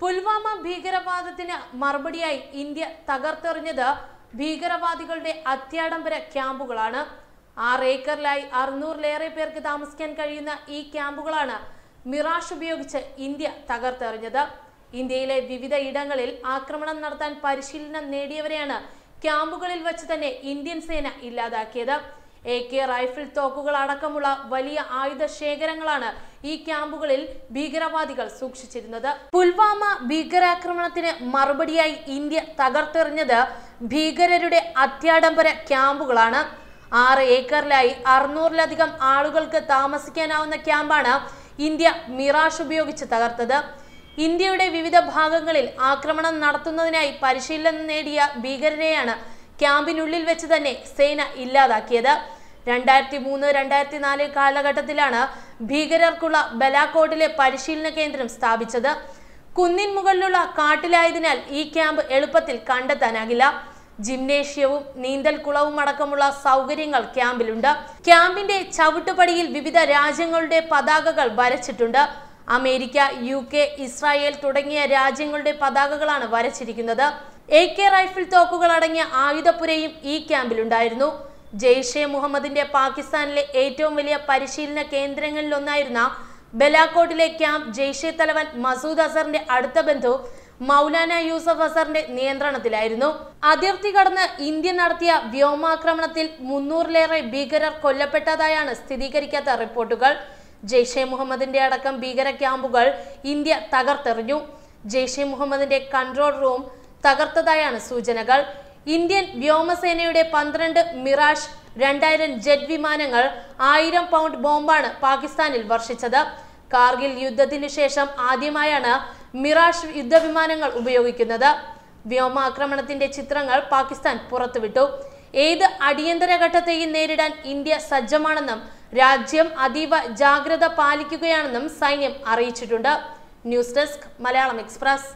പുൽവാമ ഭീകരവാദത്തിന് മറുപടിയായി ഇന്ത്യ തകർത്തെറിഞ്ഞത് ഭീകരവാദികളുടെ അത്യാഡംബര ക്യാമ്പുകളാണ്. ആറ് ഏക്കറിലായി അറുന്നൂറിലേറെ പേർക്ക് താമസിക്കാൻ കഴിയുന്ന ഈ ക്യാമ്പുകളാണ് മിറാഷ് ഉപയോഗിച്ച് ഇന്ത്യ തകർത്തെറിഞ്ഞത്. ഇന്ത്യയിലെ വിവിധ ഇടങ്ങളിൽ ആക്രമണം നടത്താൻ പരിശീലനം നേടിയവരെയാണ് ക്യാമ്പുകളിൽ വച്ച് തന്നെ ഇന്ത്യൻ സേന ഇല്ലാതാക്കിയത്. എ കെ റൈഫിൾ തോക്കുകൾ അടക്കമുള്ള വലിയ ആയുധ ശേഖരങ്ങളാണ് ഈ ക്യാമ്പുകളിൽ ഭീകരവാദികൾ സൂക്ഷിച്ചിരുന്നത്. പുൽവാമ ഭീകരാക്രമണത്തിന് മറുപടിയായി ഇന്ത്യ തകർത്തെറിഞ്ഞത് ഭീകരരുടെ അത്യാഡംബര ക്യാമ്പുകളാണ്. ആറ് ഏക്കറിലായി അറുന്നൂറിലധികം ആളുകൾക്ക് താമസിക്കാനാവുന്ന ക്യാമ്പാണ് ഇന്ത്യ മിറാഷ് ഉപയോഗിച്ച് തകർത്തത്. ഇന്ത്യയുടെ വിവിധ ഭാഗങ്ങളിൽ ആക്രമണം നടത്തുന്നതിനായി പരിശീലനം നേടിയ ഭീകരരെയാണ് ക്യാമ്പിനുള്ളിൽ വെച്ച് തന്നെ സേന ഇല്ലാതാക്കിയത്. രണ്ടായിരത്തി മൂന്ന് രണ്ടായിരത്തി നാല് കാലഘട്ടത്തിലാണ് ഭീകരർക്കുള്ള ബലാക്കോട്ടിലെ പരിശീലന കേന്ദ്രം സ്ഥാപിച്ചത്. കുന്നിൻ മുകളിലുള്ള കാട്ടിലായതിനാൽ ഈ ക്യാമ്പ് എളുപ്പത്തിൽ കണ്ടെത്താനാകില്ല. ജിംനേഷ്യവും നീന്തൽക്കുളവും അടക്കമുള്ള സൗകര്യങ്ങൾ ക്യാമ്പിലുണ്ട്. ക്യാമ്പിന്റെ ചവിട്ടുപടിയിൽ വിവിധ രാജ്യങ്ങളുടെ പതാകകൾ വരച്ചിട്ടുണ്ട്. അമേരിക്ക യു ഇസ്രായേൽ തുടങ്ങിയ രാജ്യങ്ങളുടെ പതാകകളാണ് വരച്ചിരിക്കുന്നത്. എ കെ റൈഫിൾ തോക്കുകൾ അടങ്ങിയ ആയുധപ്പുരയും ഈ ക്യാമ്പിലുണ്ടായിരുന്നു. ജെയ്ഷെ മുഹമ്മദിന്റെ പാകിസ്ഥാനിലെ ഏറ്റവും വലിയ പരിശീലന കേന്ദ്രങ്ങളിലൊന്നായിരുന്ന ബലാക്കോട്ടിലെ ക്യാമ്പ് ജെയ്ഷെ തലവൻ മസൂദ് അസറിന്റെ അടുത്ത ബന്ധു മൗലാന യൂസഫ് അസറിന്റെ നിയന്ത്രണത്തിലായിരുന്നു. അതിർത്തി കടന്ന് ഇന്ത്യ നടത്തിയ വ്യോമാക്രമണത്തിൽ മുന്നൂറിലേറെ ഭീകരർ കൊല്ലപ്പെട്ടതായാണ് സ്ഥിരീകരിക്കാത്ത റിപ്പോർട്ടുകൾ. ജെയ്ഷെ മുഹമ്മദിന്റെ അടക്കം ഭീകര ക്യാമ്പുകൾ ഇന്ത്യ തകർത്തെറിഞ്ഞു. ജെയ്ഷെ മുഹമ്മദിന്റെ കൺട്രോൾ റൂം തകർത്തതായാണ് സൂചനകൾ. ഇന്ത്യൻ വ്യോമസേനയുടെ പന്ത്രണ്ട് മിറാഷ് രണ്ടായിരം ജെറ്റ് വിമാനങ്ങൾ ആയിരം പൗണ്ട് ബോംബാണ് പാകിസ്ഥാനിൽ വർഷിച്ചത്. കാർഗിൽ യുദ്ധത്തിന് ശേഷം ആദ്യമായാണ് മിറാഷ് യുദ്ധവിമാനങ്ങൾ ഉപയോഗിക്കുന്നത്. വ്യോമാക്രമണത്തിന്റെ ചിത്രങ്ങൾ പാകിസ്ഥാൻ പുറത്തുവിട്ടു. ഏത് അടിയന്തര ഘട്ടത്തെയും നേരിടാൻ ഇന്ത്യ സജ്ജമാണെന്നും രാജ്യം അതീവ ജാഗ്രത പാലിക്കുകയാണെന്നും സൈന്യം അറിയിച്ചിട്ടുണ്ട്. News desk Malayalam Express.